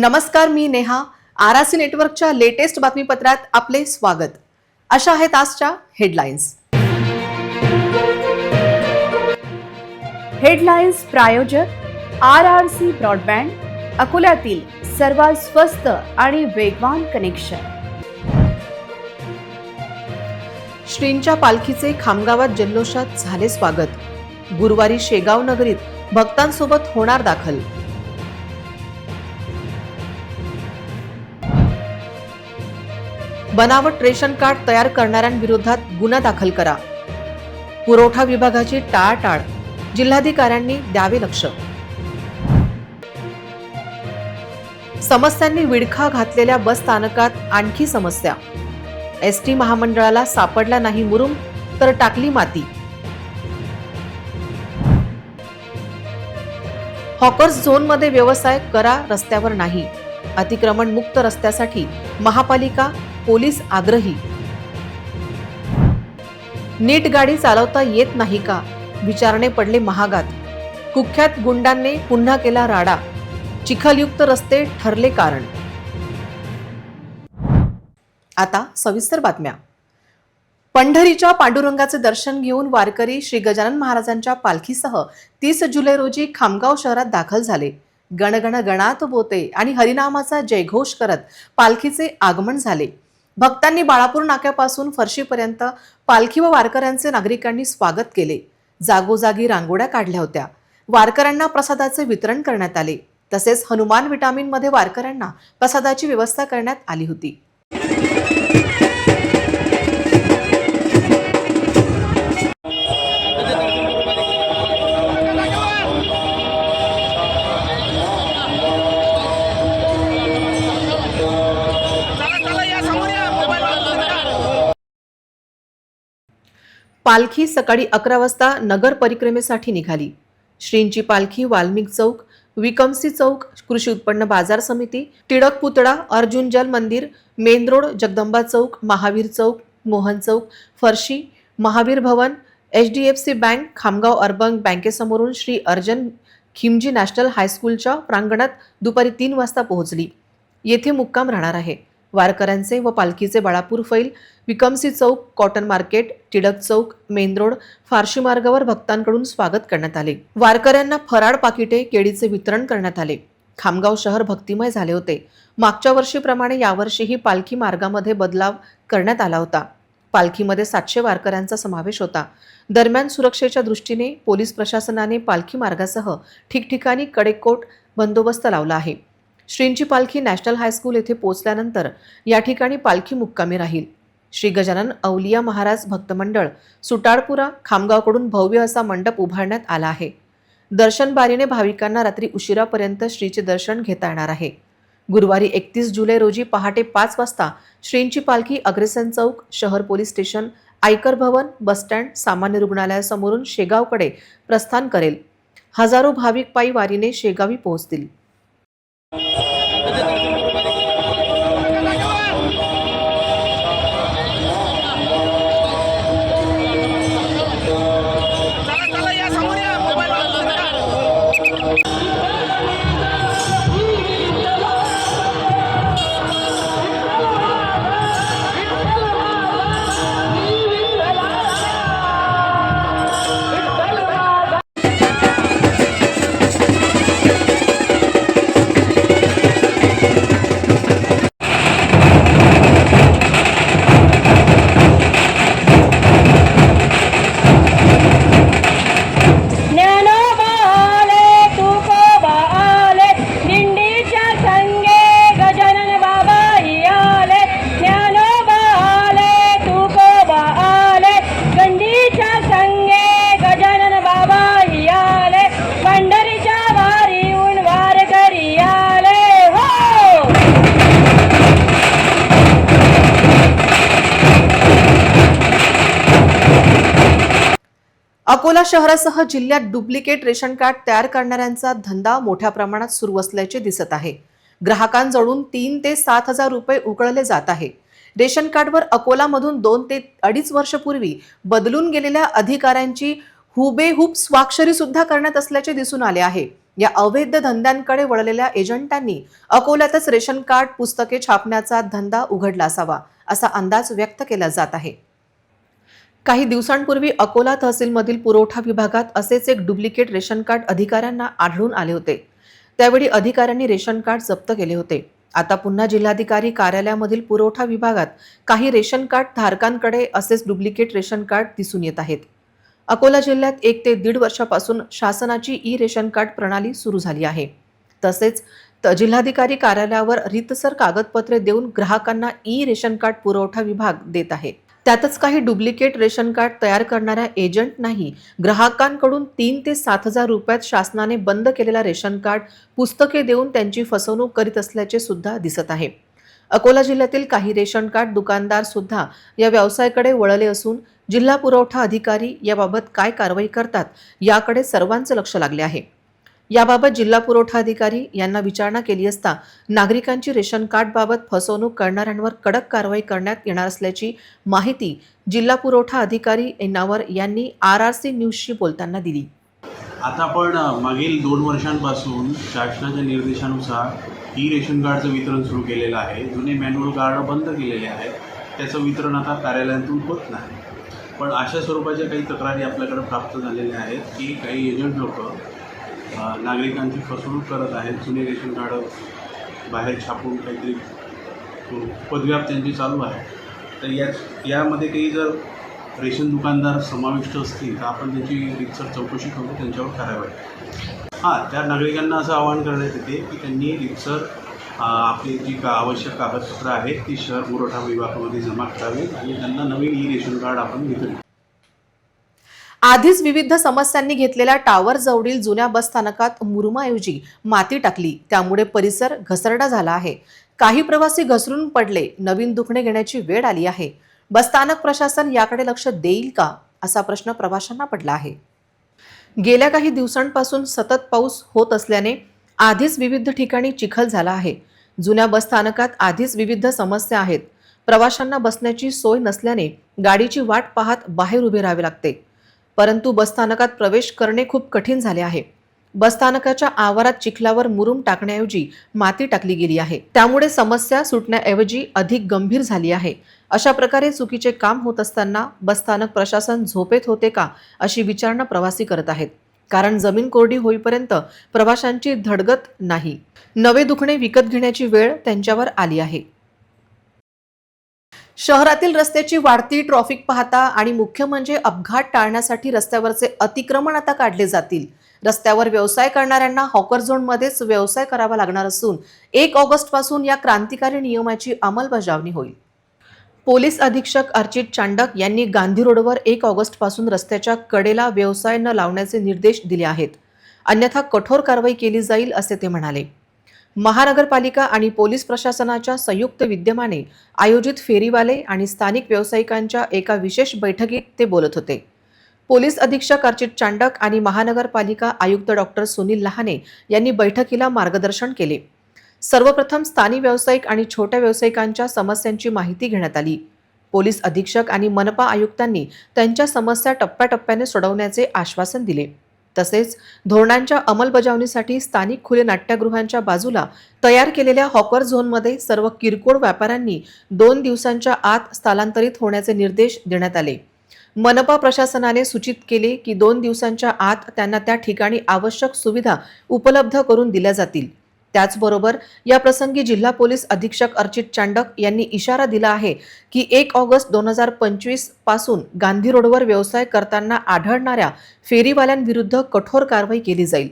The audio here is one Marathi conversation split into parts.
नमस्कार मी नेहा. आरआरसी नेटवर्कच्या लेटेस्ट बातमीपत्रात आपले स्वागत. अशा आहेत आजच्या हेडलाईन्स. हेडलाईन्स प्रायोजक आर आर सी ब्रॉडबँड अकोल्यातील सर्वात स्वस्त आणि वेगवान कनेक्शन. श्रींच्या पालखीचे खामगावात जल्लोषात झाले स्वागत. गुरुवारी शेगाव नगरीत भक्तांसोबत होणार दाखल. बनावट रेशन कार्ड तयार करणाऱ्यांविरोधात गुन्हा दाखल करा. पुरवठा विभागाची टाळाटाळ. जिल्हाधिकाऱ्यांनी द्यावे लक्ष. समस्यांनी विडखा घातलेल्या बस स्थानकात आणखी समस्या. एस टी महामंडळाला सापडला नाही मुरुम तर टाकली माती. हॉकर्स झोनमध्ये व्यवसाय करा रस्त्यावर नाही. अतिक्रमण मुक्त रस्त्यासाठी महापालिका पोलीस आग्रही. नीट गाडी चालवता येत नाही का? विचारणे पडले महागात. कुख्यात गुंडांनी पुन्हा केला राडा. चिखलयुक्त रस्ते ठरले कारण. आता सविस्तर बातम्या. पंढरीच्या पांडुरंगाचे दर्शन घेऊन वारकरी श्री गजानन महाराजांच्या पालखीसह तीस जुलै रोजी खामगाव शहरात दाखल झाले. गणगण गणात बोते आणि हरिनामाचा जयघोष करत पालखीचे आगमन झाले. भक्तांनी बाळापूर नाक्यापासून फरशीपर्यंत पालखी व वारकऱ्यांचे नागरिकांनी स्वागत केले. जागोजागी रांगोळ्या काढल्या होत्या. वारकऱ्यांना प्रसादाचे वितरण करण्यात आले. तसेच हनुमान विटामिनमध्ये वारकऱ्यांना प्रसादाची व्यवस्था करण्यात आली होती. पालखी सकाळी अकरा वाजता नगर परिक्रमेसाठी निघाली. श्रींची पालखी वाल्मिक चौक विकमसी चौक कृषी उत्पन्न बाजार समिती टिळक पुतळा Arjun Jal Mandir main road Jagdamba Chowk Mahavir Chowk Mohan Chowk Farshi Mahavir Bhavan H D F C bank Khamgaon urban बँकेसमोरून Shri Arjan Khimji national हायस्कूलच्या प्रांगणात दुपारी तीन वाजता पोहोचली. येथे मुक्काम राहणार आहे. वारकऱ्यांचे व पालखीचे Balapur Fail Vikamsi Chowk cotton market Tilak Chowk main road Farshi मार्गावर भक्तांकडून स्वागत करण्यात आले. वारकऱ्यांना फराळ पाकिटे केळीचे वितरण करण्यात आले. खामगाव शहर भक्तिमय झाले होते. मागच्या वर्षीप्रमाणे यावर्षीही पालखी मार्गामध्ये बदलाव करण्यात आला होता. पालखीमध्ये सातशे वारकऱ्यांचा समावेश होता. दरम्यान सुरक्षेच्या दृष्टीने पोलीस प्रशासनाने पालखी मार्गासह ठिकठिकाणी कडेकोट बंदोबस्त लावला आहे. श्रींची पालखी नॅशनल हायस्कूल येथे पोहोचल्यानंतर या ठिकाणी पालखी मुक्कामी राहील. श्री गजानन अवलिया महाराज भक्त मंडळ सुटाळपुरा खामगावकडून भव्य असा मंडप उभारण्यात आला आहे. दर्शनबारीने भाविकांना रात्री उशिरापर्यंत श्रीचे दर्शन घेता येणार आहे. गुरुवारी एकतीस जुलै रोजी पहाटे पाच वाजता श्रींची पालखी अग्रेसन चौक शहर पोलीस स्टेशन आयकर भवन बसस्टँड सामान्य रुग्णालयासमोरून शेगावकडे प्रस्थान करेल. हजारो भाविक पायी वारीने शेगावी पोहोचतील. चला अकोला शहरासह जिल्ह्यात डुप्लिकेट रेशन कार्ड तयार करणाऱ्यांचा धंदा मोठ्या प्रमाणात सुरू असल्याचे दिसत आहे. ग्राहकांजवळून तीन ते सात हजार रुपये उकळले जात आहे. रेशन कार्डवर अकोलामधून दोन ते अडीच वर्षपूर्वी बदलून गेलेल्या अधिकाऱ्यांची हुबेहूब स्वाक्षरी सुद्धा करण्यात असल्याचे दिसून आले आहे. या अवैध धंद्यांकडे वळलेल्या एजंटांनी अकोल्यातच रेशन कार्ड पुस्तके छापण्याचा धंदा उघडला असावा असा अंदाज व्यक्त केला जात आहे. काही दिवसांपूर्वी अकोला तहसीलमधील पुरवठा विभागात असेच एक डुप्लिकेट रेशन कार्ड अधिकाऱ्यांना आढळून आले होते. त्यावेळी अधिकाऱ्यांनी रेशन कार्ड जप्त केले होते. आता पुन्हा जिल्हाधिकारी कार्यालयामधील पुरवठा विभागात काही रेशन कार्ड धारकांकडे असेच डुप्लिकेट रेशन कार्ड दिसून येत आहेत. अकोला जिल्ह्यात एक ते दीड वर्षापासून शासनाची ई रेशन कार्ड प्रणाली सुरू झाली आहे. तसेच त- जिल्हाधिकारी कार्यालयावर रितसर कागदपत्रे देऊन ग्राहकांना ई रेशन कार्ड पुरवठा विभाग देत आहे. त्यातच काही डुप्लिकेट रेशन कार्ड तयार करणाऱ्या एजंट नाही ग्राहकांकडून तीन ते सात हजार रुपयात शासनाने बंद केलेला रेशन कार्ड पुस्तके देऊन त्यांची फसवणूक करीत असल्याचे सुद्धा दिसत आहे. अकोला जिल्ह्यातील काही रेशन कार्ड दुकानदार सुद्धा या व्यवसायाकडे वळले असून जिल्हा पुरवठा अधिकारी याबाबत काय कारवाई करतात याकडे सर्वांचं लक्ष लागले आहे. याबाबत जिल्हा पुरवठा अधिकारी यांना विचारणा केली असता नागरिकांची रेशन कार्डबाबत फसवणूक करणाऱ्यांवर कडक कारवाई करण्यात येणार असल्याची माहिती जिल्हा पुरवठा अधिकारी एनावर यांनी आर आर सी न्यूजशी बोलताना दिली. आता आपण मागील दोन वर्षांपासून शासनाच्या निर्देशानुसार ई रेशन कार्डचं वितरण सुरू केलेलं आहे. जुने मॅन्युअल कार्ड बंद केलेले आहेत. त्याचं वितरण आता कार्यालयातून होत नाही. पण अशा स्वरूपाच्या काही तक्रारी आपल्याकडे प्राप्त झालेल्या आहेत की काही एजंट लोक नागरिकांची फसवणूक करत आहेत जुने रेशन कार्ड बाहेर छापून काहीतरी पदव्याप त्यांची चालू आहे. तर या यामध्ये काही जर रेशन दुकानदार समाविष्ट असतील तर आपण त्यांची रितसर चौकशी करून त्यांच्यावर कारवाई. हां त्या नागरिकांना असं आवाहन करण्यात येते की त्यांनी रितसर आपली जी का आवश्यक कागदपत्रं आहेत ती शहर पुरवठा विभागामध्ये जमा करावी आणि त्यांना नवीन ई रेशन कार्ड आपण वितरित आधीच विविध समस्यांनी घेतलेल्या टावर जवळील जुन्या बसस्थानकात मुरुमाऐवजी माती टाकली. त्यामुळे परिसर घसरडा झाला आहे. काही प्रवासी घसरून पडले. नवीन दुखणे घेण्याची वेळ आली आहे. बसस्थानक प्रशासन याकडे लक्ष देईल का? असा प्रश्न प्रवाशांना पडला आहे. गेल्या काही दिवसांपासून सतत पाऊस होत असल्याने आधीच विविध ठिकाणी चिखल झाला आहे. जुन्या बसस्थानकात आधीच विविध समस्या आहेत. प्रवाशांना बसण्याची सोय नसल्याने गाडीची वाट पाहत बाहेर उभे राहावे लागते. परंतु बसस्थानकात प्रवेश करणे खूप कठीण झाले आहे. बसस्थानकाच्या आवारात चिखलावर मुरुम टाकण्याऐवजी माती टाकली गेली आहे. त्यामुळे समस्या सुटण्याऐवजी अधिक गंभीर झाली आहे. अशा प्रकारे चुकीचे काम होत असताना बसस्थानक प्रशासन झोपेत होते का अशी विचारणा प्रवासी करत आहेत. कारण जमीन कोरडी होईपर्यंत प्रवाशांची धडगत नाही. नवे दुखणे विकत घेण्याची वेळ त्यांच्यावर आली आहे. शहरातील रस्त्याची वाढती ट्रॉफिक पाहता आणि मुख्य म्हणजे अपघात टाळण्यासाठी रस्त्यावरचे अतिक्रमण आता काढले जातील. रस्त्यावर व्यवसाय करणाऱ्यांना हॉकर झोनमध्येच व्यवसाय करावा लागणार असून एक ऑगस्टपासून या क्रांतिकारी नियमाची अंमलबजावणी होईल. पोलीस अधीक्षक अर्चित चांडक यांनी गांधी रोडवर एक ऑगस्टपासून रस्त्याच्या कडेला व्यवसाय न लावण्याचे निर्देश दिले आहेत. अन्यथा कठोर कारवाई केली जाईल असे ते म्हणाले. महानगरपालिका आणि पोलीस प्रशासनाच्या संयुक्त विद्यमाने आयोजित फेरीवाले आणि स्थानिक व्यावसायिकांच्या एका विशेष बैठकीत ते बोलत होते. पोलीस अधीक्षक अर्चित चांडक आणि महानगरपालिका आयुक्त डॉक्टर सुनील लहाने यांनी बैठकीला मार्गदर्शन केले. सर्वप्रथम स्थानिक व्यावसायिक आणि छोट्या व्यावसायिकांच्या समस्यांची माहिती घेण्यात आली. पोलीस अधीक्षक आणि मनपा आयुक्तांनी त्यांच्या समस्या टप्प्याटप्प्याने सोडवण्याचे आश्वासन दिले. तसेच धोरणांच्या अंमलबजावणीसाठी स्थानिक खुले नाट्यगृहांच्या बाजूला तयार केलेल्या हॉकर झोनमध्ये सर्व किरकोळ व्यापाऱ्यांनी दोन दिवसांच्या आत स्थलांतरित होण्याचे निर्देश देण्यात आले. मनपा प्रशासनाने सूचित केले की दोन दिवसांच्या आत त्यांना त्या ठिकाणी आवश्यक सुविधा उपलब्ध करून दिल्या जातील. त्याचबरोबर या प्रसंगी जिल्हा पोलीस अधीक्षक अर्चित चांडक यांनी इशारा दिला आहे की एक ऑगस्ट दोन हजार पंचवीसपासून गांधी रोडवर व्यवसाय करताना आढळणाऱ्या फेरीवाल्यांविरुद्ध कठोर कारवाई केली जाईल.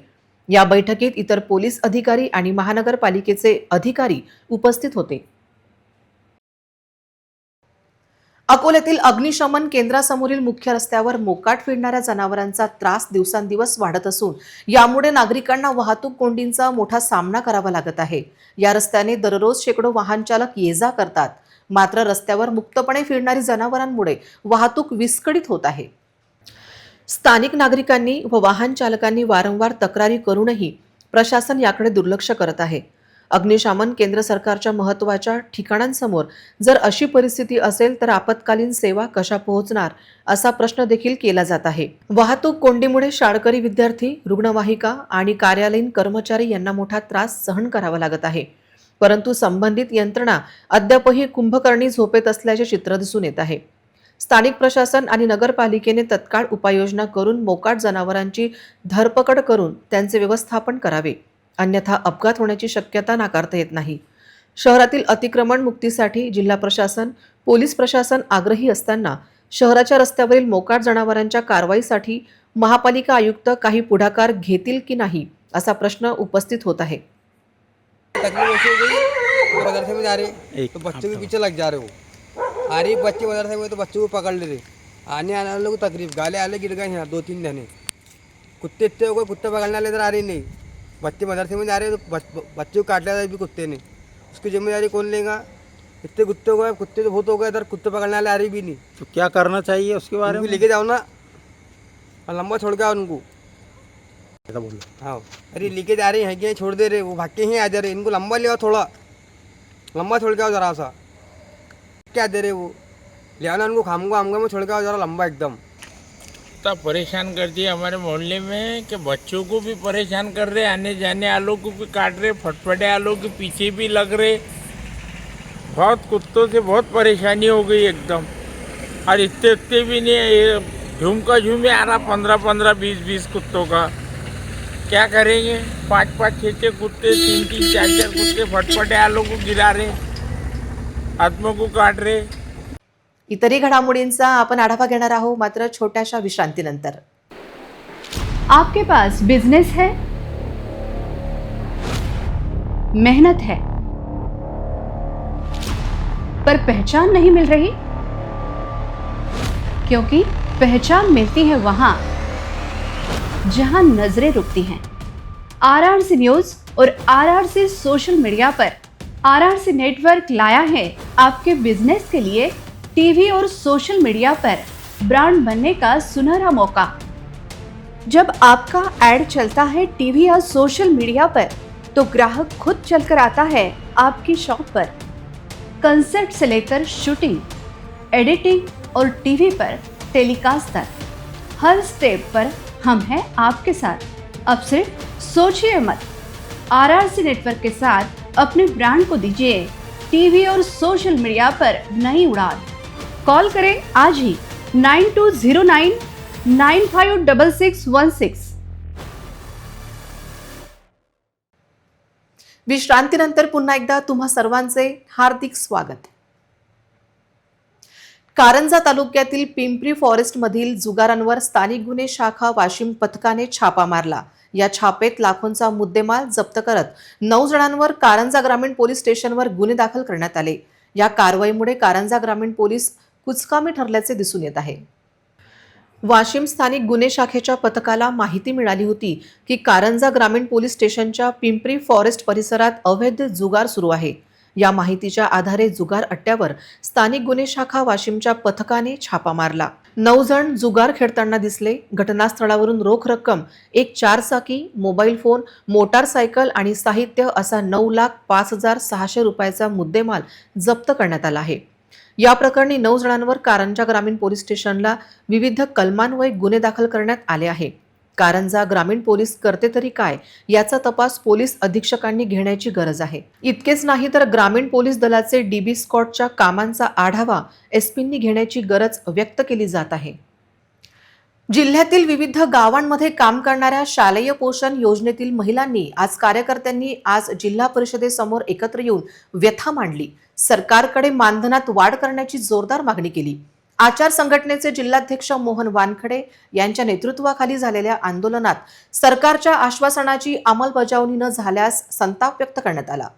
या बैठकीत इतर पोलीस अधिकारी आणि महानगरपालिकेचे अधिकारी उपस्थित होते. अकोल्यातील अग्निशमन केंद्रासमोरील मुख्य रस्त्यावर मोकाट फिरणाऱ्या जनावरांचा त्रास दिवसांदिवस वाढत असून यामुळे नागरिकांना वाहतूक कोंडींचा मोठा सामना करावा लागत आहे. या रस्त्याने दररोज शेकडो वाहनचालक ये जा करतात. मात्र रस्त्यावर मुक्तपणे फिरणारी जनावरांमुळे वाहतूक विस्कळीत होत आहे. स्थानिक नागरिकांनी व वाहन चालकांनी वारंवार तक्रारी करूनही प्रशासन याकडे दुर्लक्ष करत आहे. अग्निशामन केंद्र सरकारच्या महत्त्वाच्या ठिकाणांसमोर जर अशी परिस्थिती असेल तर आपत्कालीन सेवा कशा पोहोचणार असा प्रश्न देखील केला जात आहे. वाहतूक कोंडीमुळे शाळकरी विद्यार्थी रुग्णवाहिका आणि कार्यालयीन कर्मचारी यांना मोठा त्रास सहन करावा लागत आहे. परंतु संबंधित यंत्रणा अद्यापही कुंभकर्णी झोपेत असल्याचे चित्र दिसून येत आहे. स्थानिक प्रशासन आणि नगरपालिकेने तत्काळ उपाययोजना करून मोकाट जनावरांची धरपकड करून त्यांचे व्यवस्थापन करावे. अन्यथा अपघात होण्याची शक्यता नाकारता येत नाही. शहरातील अतिक्रमण मुक्तीसाठी जिल्हा प्रशासन पोलीस प्रशासन आग्रही असताना शहराच्या रस्त्यावरील मोकाट जनावरांच्या कारवाईसाठी महापालिका आयुक्त काही पुढाकार घेतील की नाही असा प्रश्न उपस्थित होत आहे. मदरसे में जा रहे तो बच्चों के पीछे लग जा रहे हो बच्चे मदरसे में तो बच्चों को पकड़ ले रहे आने आने वालों को तकलीफ. गाले आले गिर गए हैं दो तीन जने कुत्ते इतने हो गए कुत्ते पकड़ने वाले इधर आ रही नहीं. बच्चे मदरसे में जा रहे हैं तो बच- बच्चे को काट लिया था भी कुत्ते ने। उसकी ज़िम्मेदारी कौन लेगा? इतने कुत्ते हो गए कुत्ते तो बहुत हो गए इधर कुत्ते पकड़ने वाले आ रही भी नहीं। तो क्या करना चाहिए उसके बारे में? लेके जाओ ना। और लंबा छोड़ के आओ उनको। बोलो हाँ। अरे लेके जा रहे हैं क्या छोड़ दे रहे वो भाग के ही आ जा रहे इनको लंबा ले आओ थोड़ा। लंबा छोड़ के आओ जरा सा। क्या दे रहे वो? ले आना उनको खामगा आमगा में छोड़ के आओ जरा लंबा एकदम। इतना परेशान कर दिया हमारे मोहल्ले में कि बच्चों को भी परेशान कर रहे आने जाने वालों को भी काट रहे फटफटे वालों के पीछे भी लग रहे। बहुत कुत्तों से बहुत परेशानी हो गई एकदम। और इतने इतने भी नहीं है, झूम का झूम ही आ रहा पंद्रह पंद्रह बीस बीस कुत्तों का। क्या करेंगे? पाँच पाँच छः छः कुत्ते तीन तीन चार चार कुत्ते फटफटे वालों को गिरा रहे आत्मा को काट रहे। इतरही घडामोडींचा आपण आढावा घेणार आहोत मात्र छोट्याशा विश्रांतीनंतर. आपके पास बिजनेस है? मेहनत है। पर पहचान नहीं मिल रही? क्योंकि पहचान मिलती है वहां जहां नजरें रुकती हैं। आरआरसी न्यूज और आरआरसी सोशल मीडिया पर आरआरसी नेटवर्क लाया है आपके बिजनेस के लिए टीवी और सोशल मीडिया पर ब्रांड बनने का सुनहरा मौका। जब आपका एड चलता है टीवी या सोशल मीडिया पर तो ग्राहक खुद चलकर आता है आपकी शॉप पर। कंसेप्ट से लेकर शूटिंग, एडिटिंग और टीवी पर टेलीकास्ट तक हर स्टेप पर हम हैं आपके साथ। अब सिर्फ़ सोचिए मत। आरआरसी नेटवर्क के साथ अपने ब्रांड को दीजिए। टीवी और सोशल मीडिया पर नई उड़ान। कॉल करें आज ही nine two zero nine nine five double six one six. विश्रांतीनंतर पुन्हा एकदा तुम्हा सर्वांचे हार्दिक स्वागत. कारंजा तालुक्यातील पिंपरी फॉरेस्टमधील जुगारांवर स्थानिक गुन्हे शाखा वाशिम पथकाने छापा मारला. या छापेत लाखोंचा मुद्देमाल जप्त करत नऊ जणांवर कारंजा ग्रामीण पोलीस स्टेशनवर गुन्हे दाखल करण्यात आले. या कारवाईमुळे कारंजा ग्रामीण पोलीस कुचकामी ठरल्याचे दिसून येत आहे. वाशिम स्थानिक गुन्हे शाखेच्या पथकाला माहिती मिळाली होती की कारंजा ग्रामीण पोलीस स्टेशनच्या पिंपरी फॉरेस्ट परिसरात अवैध जुगार सुरू आहे. या माहितीच्या आधारे जुगार अट्ट्यावर स्थानिक गुन्हे शाखा वाशिमच्या पथकाने छापा मारला. नऊ जण जुगार खेळताना दिसले. घटनास्थळावरून रोख रक्कम एक चारचाकी मोबाईल फोन मोटारसायकल आणि साहित्य असा नऊ लाख पाच हजार सहाशे रुपयाचा मुद्देमाल जप्त करण्यात आला आहे. या प्रकरणी नऊ जणांवर कारंजा ग्रामीण पोलीस स्टेशनला विविध कलमान्वये गुन्हे दाखल करण्यात आले आहे. कारंजा ग्रामीण पोलीस करते तरी काय याचा तपास पोलीस अधीक्षकांनी घेण्याची गरज आहे. इतकेच नाही तर ग्रामीण पोलीस दलाचे डीबी स्कॉटच्या कामांचा आढावा एसपींनी घेण्याची गरज व्यक्त केली जात आहे. जिल्ह्यातील विविध गावांमध्ये काम करणाऱ्या शालेय पोषण योजनेतील महिलांनी आज कार्यकर्त्यांनी आज जिल्हा परिषदेसमोर एकत्र येऊन व्यथा मांडली. सरकारकडे मानधनात वाढ करण्याची जोरदार मागणी केली. आचार संघटनेचे जिल्हाध्यक्ष मोहन वानखडे यांच्या नेतृत्वाखाली झालेल्या आंदोलनात सरकारच्या आश्वासनाची अंमलबजावणी न झाल्यास संताप व्यक्त करण्यात आला.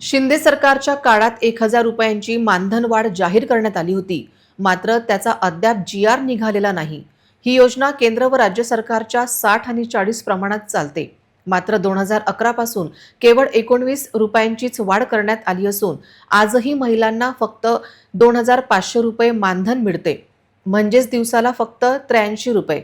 शिंदे सरकारच्या काळात एक हजार रुपयांची मानधन वाढ जाहीर करण्यात आली होती. मात्र त्याचा अद्याप जी आर निघालेला नाही. ही योजना केंद्र व राज्य सरकारच्या साठ आणि चाळीस प्रमाणात चालते. मात्र दोन हजार अकरापासून केवळ एकोणवीस रुपयांचीच वाढ करण्यात आली असून आजही महिलांना फक्त दोन हजार पाचशे रुपये मानधन मिळते. म्हणजेच दिवसाला फक्त त्र्याऐंशी रुपये.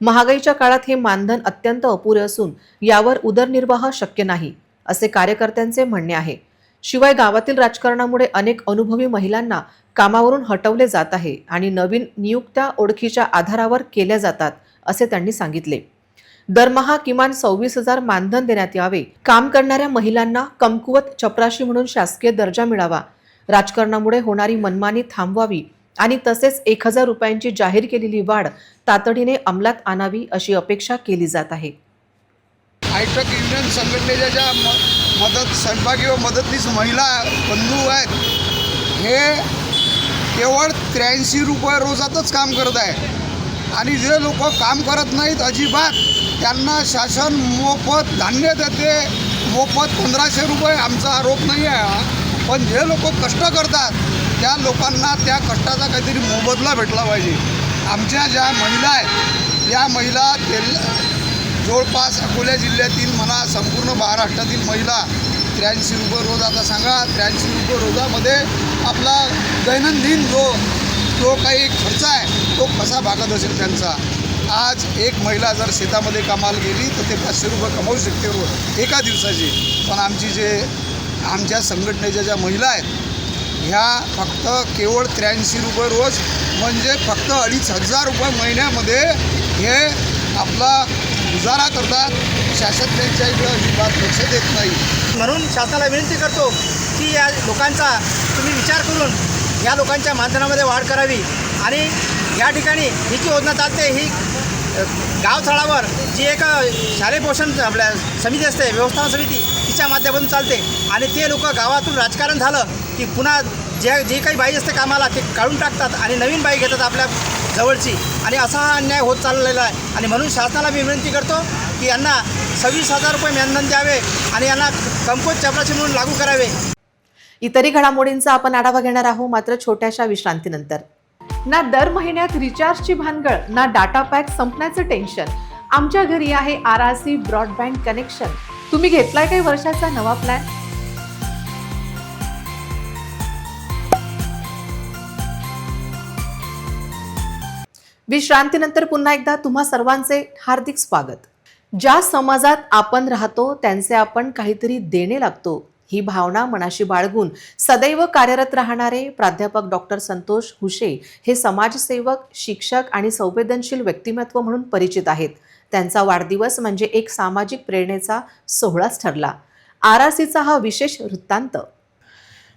महागाईच्या काळात हे मानधन अत्यंत अपुरे असून यावर उदरनिर्वाह शक्य नाही असे कार्यकर्त्यांचे म्हणणे आहे. शिवाय गावातील राजकारणामुळे अनेक अनुभवी महिलांना कामावरून हटवले जात आहे आणि नवीन नियुक्त्या ओळखीच्या आधारावर केल्या जातात असे त्यांनी सांगितले. दरमहा किमान सव्वीस हजार मानधन देण्यात यावे. काम करणाऱ्या महिलांना कमकुवत चपराशी म्हणून शासकीय दर्जा मिळावा. राजकारणामुळे होणारी मनमानी थांबवावी आणि तसेच एक हजार रुपयांची जाहीर केलेली वाढ तातडीने अंमलात आणावी अशी अपेक्षा केली जात आहे. आयटक युनियन संघटनेच्या ज्या म मदत सहभागी व मदतनीस महिला बंधू आहेत हे केवळ त्र्याऐंशी रुपये रोजातच काम करत आहे आणि जे लोक काम करत नाहीत अजिबात. त्यांना शासन मोफत धान्य देते. मोफत पंधराशे रुपये आमचा आरोप नाही आहे हा. पण जे लोक कष्ट करतात त्या लोकांना त्या कष्टाचा काहीतरी मोबदला भेटला पाहिजे. आमच्या ज्या महिला आहेत या महिला तेल जवळपास अकोला जिल्ह्यातील म्हणा संपूर्ण महाराष्ट्रातील महिला त्र्याऐंशी रुपये रोज आता सांगा त्र्याऐंशी रुपये रोजामध्ये आपला दैनंदिन जो जो काही खर्च आहे तो कसा भागत असेल त्यांचा? आज एक महिला जर शेतामध्ये कामाला गेली तर ते पाचशे रुपये कमावू शकते रोज एका दिवसाची. पण आमची जे आमच्या संघटनेच्या ज्या महिला आहेत ह्या फक्त केवळ त्र्याऐंशी रुपये रोज म्हणजे फक्त अडीच हजार रुपये महिन्यामध्ये हे आपला गुजारा करतात. शासन त्यांच्या इकडं अजिबात लक्ष देत नाही. म्हणून शासनाला विनंती करतो की या लोकांचा तुम्ही विचार करून या लोकांच्या मानधनामध्ये वाढ करावी. आणि या ठिकाणी ही जी योजना चालते ही गाव गावतळावर जी एक शालेय पोषण आपल्या समिती असते व्यवस्थापन समिती तिच्या माध्यमातून चालते. आणि ते लोक गावातून राजकारण झालं की पुन्हा जे जे काही बाई असते कामाला ते काढून टाकतात आणि नवीन बाई घेतात आपल्या जवळची. आणि असा हा अन्याय होत चाललेला आहे. आणि म्हणून शासनाला मी विनंती करतो की यांना सव्वीस हजार रुपये मानधन द्यावे आणि यांना कमकोत चपराशी म्हणून लागू करावे. इतरही घडामोडींचा आपण आढावा घेणार आहोत मात्र छोट्याशा विश्रांतीनंतर. ना दर महिन्यात रिचार्जची भानगड ना डाटा पॅक संपण्याचं टेन्शन. आमच्या घरी आहे R R C broadband connection. तुम्ही घेतलाय काही वर्षाचा नवा प्लॅन? विश्रांतीनंतर पुन्हा एकदा तुम्हा सर्वांचे हार्दिक स्वागत. ज्या समाजात आपण राहतो त्यांचे आपण काहीतरी देणे लागतो. ही भावना मनाशी बाळगून सदैव कार्यरत राहणारे प्राध्यापक डॉक्टर संतोष हुशे हे समाजसेवक शिक्षक आणि संवेदनशील व्यक्तिमत्व म्हणून परिचित आहेत. त्यांचा वाढदिवस म्हणजे एक सामाजिक प्रेरणेचा सोहळाच ठरला. आर आर सीचा हा विशेष वृत्तांत.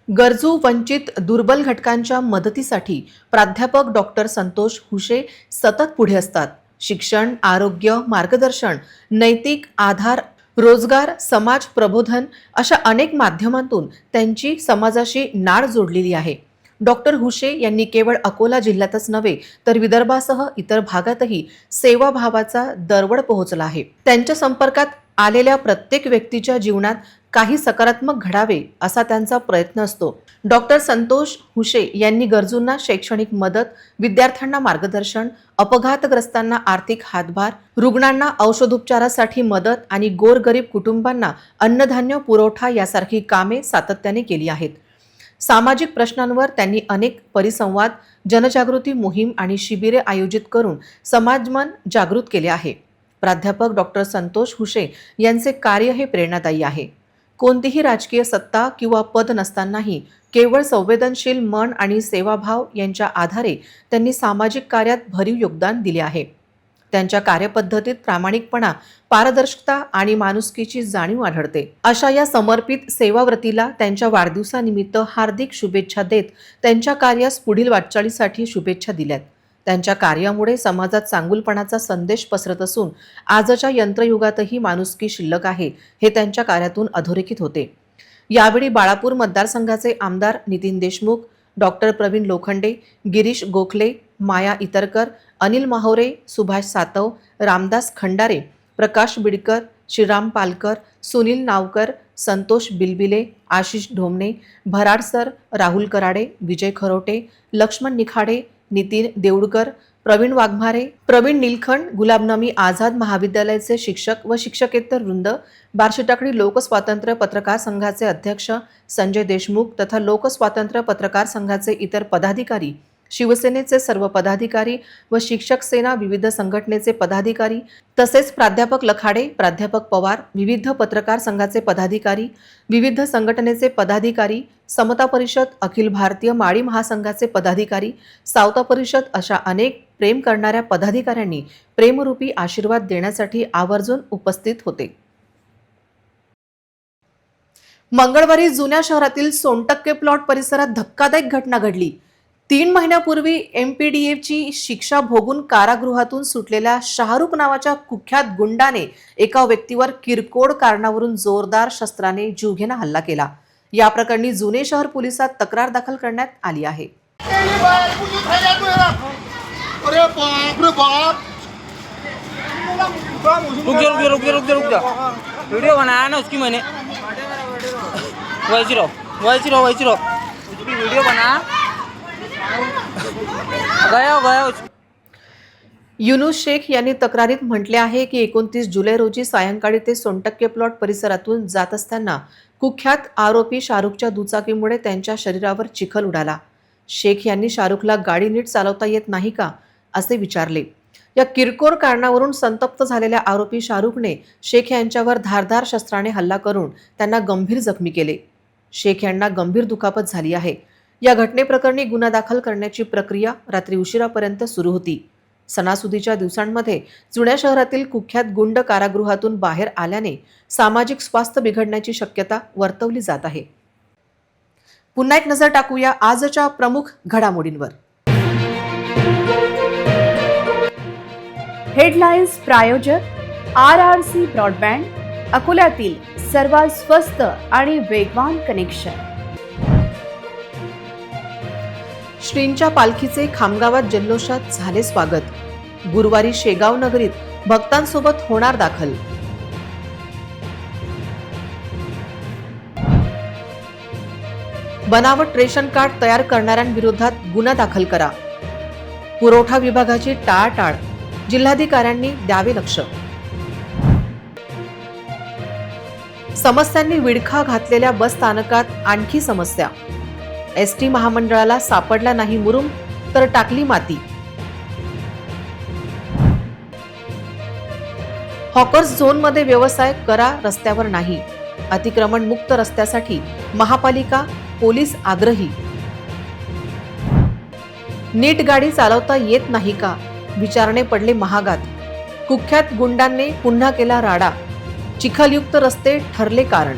गरजू वंचित दुर्बल घटकांच्या मदतीसाठी प्राध्यापक डॉक्टर संतोष हुशे सतत पुढे असतात. शिक्षण आरोग्य मार्गदर्शन नैतिक आधार रोजगार समाज प्रबोधन अशा अनेक माध्यमांतून त्यांची समाजाशी नाळ जोडलेली आहे. डॉक्टर हुशे यांनी केवळ अकोला जिल्ह्यातच नव्हे तर विदर्भासह इतर भागातही सेवाभावाचा दरवड पोहोचला आहे. त्यांच्या संपर्कात आलेल्या प्रत्येक व्यक्तीच्या जीवनात काही सकारात्मक घडावे असा त्यांचा प्रयत्न असतो. डॉक्टर संतोष हुशे यांनी गरजूंना शैक्षणिक मदत विद्यार्थ्यांना मार्गदर्शन अपघातग्रस्तांना आर्थिक हातभार रुग्णांना औषधोपचारासाठी मदत आणि गोरगरीब कुटुंबांना अन्नधान्य पुरवठा यासारखी कामे सातत्याने केली आहेत. सामाजिक प्रश्नांवर त्यांनी अनेक परिसंवाद जनजागृती मोहीम आणि शिबिरे आयोजित करून समाजमन जागृत केले आहे. प्राध्यापक डॉक्टर संतोष हुशे यांचे कार्य हे प्रेरणादायी आहे. कोणतीही राजकीय सत्ता किंवा पद नसतानाही केवळ संवेदनशील मन आणि सेवाभाव यांच्या आधारे त्यांनी सामाजिक कार्यात भरीव योगदान दिले आहे. त्यांच्या कार्यपद्धतीत प्रामाणिकपणा पारदर्शकता आणि माणुसकीची जाणीव आढळते. अशा या समर्पित सेवाव्रतीला त्यांच्या वाढदिवसानिमित्त हार्दिक शुभेच्छा देत त्यांच्या कार्यास पुढील वाटचालीसाठी शुभेच्छा दिल्यात. त्यांच्या कार्यामुळे समाजात चांगुलपणाचा संदेश पसरत असून आजच्या यंत्रयुगातही माणुसकी शिल्लक आहे हे त्यांच्या कार्यातून अधोरेखित होते. यावेळी बाळापूर मतदारसंघाचे आमदार नितीन देशमुख डॉक्टर प्रवीण लोखंडे गिरीश गोखले माया इतरकर अनिल माहोरे सुभाष सातव रामदास खंडारे प्रकाश बिडकर श्रीराम पालकर सुनील नावकर संतोष बिलबिले आशिष ढोमणे भराड सर राहुल कराडे विजय खरोटे लक्ष्मण निखाडे नितीन देऊडकर प्रवीण वाघमारे प्रवीण निलखंड गुलाबनामी आझाद महाविद्यालयाचे शिक्षक व शिक्षकेतर वृंद बार्शीटाकडी लोकस्वातंत्र्य पत्रकार संघाचे अध्यक्ष संजय देशमुख तथा लोकस्वातंत्र्य पत्रकार संघाचे इतर पदाधिकारी शिवसेनेचे सर्व पदाधिकारी व शिक्षक सेना विविध संघटनेचे पदाधिकारी तसेच प्राध्यापक लखाडे प्राध्यापक पवार विविध पत्रकार संघाचे पदाधिकारी विविध संघटनेचे पदाधिकारी समता परिषद अखिल भारतीय माळी महासंघाचे पदाधिकारी सावता परिषद अशा अनेक प्रेम करणाऱ्या पदाधिकाऱ्यांनी प्रेमरूपी आशीर्वाद देण्यासाठी आवर्जून उपस्थित होते. मंगळवारी जुन्या शहरातील सोनटक्के प्लॉट परिसरात धक्कादायक घटना घडली. तीन महिन्यापूर्वी एम पी डी एफची शिक्षा भोगून कारागृहातून सुटलेल्या शाहरुख नावाच्या कुख्यात गुंडाने एका व्यक्तीवर किरकोळ कारणावरून जोरदार शस्त्राने जीवघेणा हल्ला केला. या प्रकरणी जुने शहर पोलिसात तक्रार दाखल करण्यात आली आहे. व्हायची जा रुक जा रुक बना. गया गया युनुस शेख यांनी तक्रारीत म्हटले आहे की एकोणतीस जुलै रोजी सायंकाळी ते सोनटक्के प्लॉट परिसरातून जात असताना कुख्यात आरोपी शाहरुखच्या दुचाकीमुळे त्यांच्या शरीरावर चिखल उडाला. शेख यांनी शाहरुखला गाडी नीट चालवता येत नाही का असे विचारले. या किरकोळ कारणावरून संतप्त झालेल्या आरोपी शाहरुखने शेख यांच्यावर धारधार शस्त्राने हल्ला करून त्यांना गंभीर जखमी केले. शेख यांना गंभीर दुखापत झाली आहे. या घटनेप्रकरणी गुन्हा दाखल करण्याची प्रक्रिया रात्री उशिरापर्यंत सुरू होती. सणासुदीच्या दिवसांमध्ये जुन्या शहरातील कुख्यात गुंड कारागृहातून बाहेर आल्याने सामाजिक स्वास्थ्य बिघडण्याची शक्यता वर्तवली जात आहे. पुन्हा एक नजर टाकूया आजच्या प्रमुख घडामोडींवर. हेडलाईन्स प्रायोजक आर आर सी ब्रॉडबँड अकोल्यातील सर्वात स्वस्त आणि वेगवान कनेक्शन. श्रींच्या पालखीचे खामगावात जल्लोषात झाले स्वागत. गुरुवारी शेगाव नगरीत भक्तांसोबत होणार दाखल. बनावट रेशन कार्ड तयार करणाऱ्यांविरोधात गुन्हा दाखल करा. पुरवठा विभागाची टाळाटाळ. जिल्हाधिकाऱ्यांनी द्यावे लक्ष. समस्यांनी विडखा घातलेल्या बस स्थानकात आणखी समस्या. एस टी महामंडळाला सापडला नाही मुरुम तर टाकली माती. हॉकर्स झोनमध्ये व्यवसाय करा रस्त्यावर नाही. अतिक्रमण मुक्त रस्त्यासाठी महापालिका पोलीस आग्रही. नीट गाडी चालवता येत नाही का? विचारणे पडले महागात. कुख्यात गुंडांनी पुन्हा केला राडा. चिखलयुक्त रस्ते ठरले कारण.